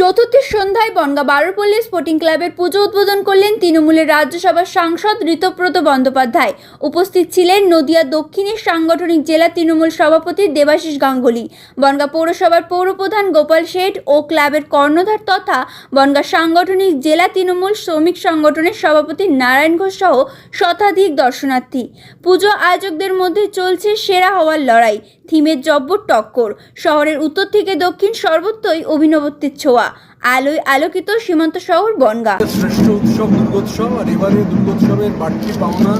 চতুর্থের সন্ধ্যায় বনগা বারোপল্লী স্পোর্টিং ক্লাবের পুজো উদ্বোধন করলেন তৃণমূলের রাজ্যসভার সাংসদ ঋতব্রত বন্দ্যোপাধ্যায়। উপস্থিত ছিলেন নদিয়া দক্ষিণের সাংগঠনিক জেলা তৃণমূল সভাপতি দেবাশিস গাঙ্গুলি, বনগা পৌরসভার পৌরপ্রধান গোপাল শেঠ ও ক্লাবের কর্ণধার তথা বনগা সাংগঠনিক জেলা তৃণমূল শ্রমিক সংগঠনের সভাপতি নারায়ণ ঘোষ সহ শতাধিক দর্শনার্থী। পুজো আয়োজকদের মধ্যে চলছে সেরা হওয়ার লড়াই। থিমের জব্বর টক্কর। শহরের উত্তর থেকে দক্ষিণ সর্বত্রই অভিনবত্বের ছোঁয়া। আলোয় আলোকিত সীমান্ত শহর বনগা। শ্রেষ্ঠ উৎসব দুর্গোৎসব আর এবারে দুর্গোৎসবের বাড়তি পাওনা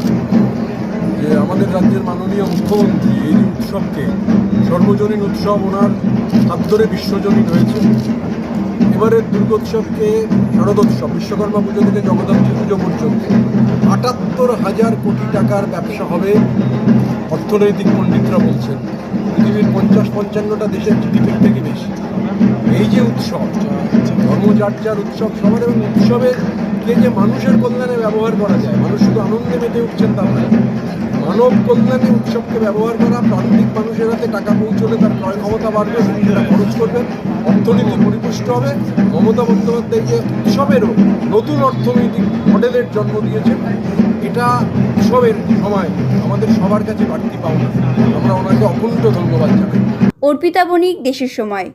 যে আমাদের রাজ্যের মাননীয় মুখ্যমন্ত্রী এই উৎসবকে। সর্বজনীন উৎসব ওনার হাত ধরে বিশ্বজনীন হয়েছে। এবারের দুর্গোৎসবকে শারদোৎসব, বিশ্বকর্মা পুজো থেকে জগদ্ধাত্রী পুজো পর্যন্ত আটাত্তর হাজার কোটি টাকার ব্যবসা হবে, অর্থনৈতিক পণ্ডিতরা বলছেন। পৃথিবীর পঞ্চাশ পঞ্চান্নটা দেশের জিডিপির থেকে বেশি। এই যে উৎসব ধর্ম যার যার উৎসব, সবার এবং উৎসবের কে যে মানুষের কল্যাণে ব্যবহার করা যায়, মানুষ শুধু আনন্দে মেতে উঠছেন তা নয়। মানব কল্যাণে উৎসবকে ব্যবহার করা, প্রান্তিক মানুষের হাতে টাকা পৌঁছলে তার ক্রয় ক্ষমতা বাড়বে সেটা খরচ করবে, অর্থনীতি পরিপুষ্ট হবে। মমতা বন্দ্যোপাধ্যায় যে উৎসবেরও নতুন অর্থনৈতিক মডেলের জন্ম দিয়েছেন, এটা উৎসবের সময় আমাদের সবার কাছে বাড়তি পাওনা। আমরা ওনাকে অকুণ্ঠ ধন্যবাদ জানাই। অর্পিতা বণিক, দেশের সময়।